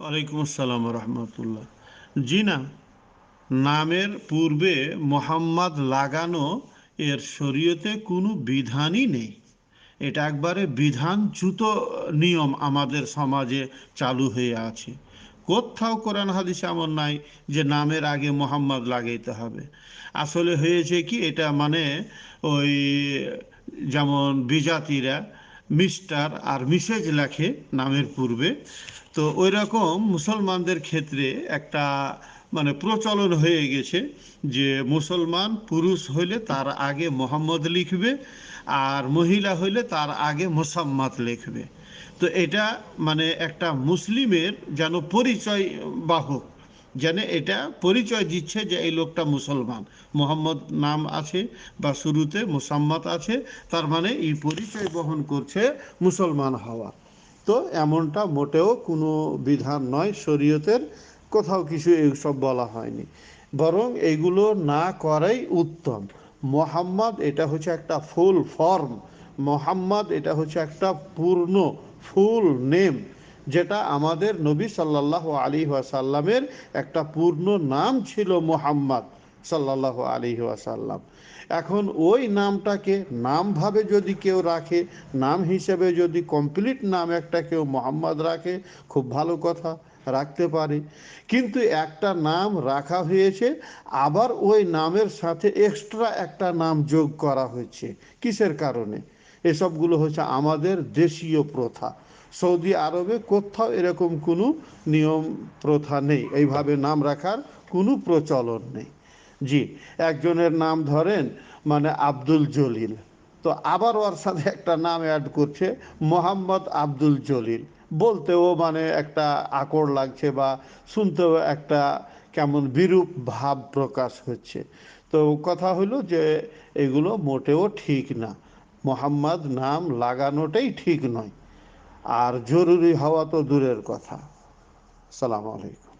ওয়ালাইকুম আসসালাম রহমতুল্লাহ। জি না, নামের পূর্বে মোহাম্মদ লাগানো এর শরীয়তে কোনো বিধানই নেই। এটা একবারে বিধানচ্যুত নিয়ম আমাদের সমাজে চালু হয়ে আছে। কোথাও কোরআন হাদিস এমন নাই যে নামের আগে মোহাম্মদ লাগাইতে হবে। আসলে হয়েছে কি, এটা মানে ওই যেমন বিজাতিরা মিস্টার আর মিসেজ লেখে নামের পূর্বে। তো ওই রকম মুসলমানদের ক্ষেত্রে একটা মানে প্রচলন হয়ে গেছে যে মুসলমান পুরুষ হইলে তার আগে মোহাম্মদ লিখবে আর মহিলা হইলে তার আগে মোসাম্মদ লিখবে। তো এটা মানে একটা মুসলিমের যেন পরিচয় বাহক। যেন এটা পরিচয় দিচ্ছে যে এই লোকটা মুসলমান। মোহাম্মদ নাম আছে বা শুরুতে মুসাম্মদ আছে, তার মানে এই পরিচয় বহন করছে মুসলমান হওয়া। তো এমনটা মোটেও কোনো বিধান নয়, শরীয়তের কোথাও কিছু এইসব বলা হয়নি। বরং এগুলো না করাই উত্তম। মোহাম্মদ এটা হচ্ছে একটা ফুল ফর্ম মোহাম্মদ এটা হচ্ছে একটা পূর্ণ ফুল নেম যেটা আমাদের নবী সাল্লাহ আলী ওয়াসাল্লামের একটা পূর্ণ নাম ছিল মোহাম্মদ সাল্লাহ আলী ওয়াসাল্লাম। এখন ওই নামটাকে নামভাবে যদি কেউ রাখে, নাম হিসেবে যদি কমপ্লিট নাম একটা কেউ মোহাম্মদ রাখে, খুব ভালো কথা, রাখতে পারে। কিন্তু একটা নাম রাখা হয়েছে, আবার ওই নামের সাথে এক্সট্রা একটা নাম যোগ করা হয়েছে। কিসের কারণে? এসবগুলো হচ্ছে আমাদের দেশীয় প্রথা। সৌদি আরবে কোথাও এরকম কোনো নিয়ম প্রথা নেই। এইভাবে নাম রাখার কোনো প্রচলন নেই। জি, একজনের নাম ধরেন মানে আব্দুল জলিল। তো আবার ওর সাথে একটা নাম অ্যাড করছে, মোহাম্মদ আব্দুল জলিল। বলতেও মানে একটা আকড় লাগছে বা শুনতেও একটা কেমন বিরূপ ভাব প্রকাশ হচ্ছে। তো কথা হলো যে এগুলো মোটেও ঠিক না। মোহাম্মদ নাম লাগানোটাই ঠিক নয়। আর জরুরি হওয়া তো দূরের কথা। সালাম আলাইকুম।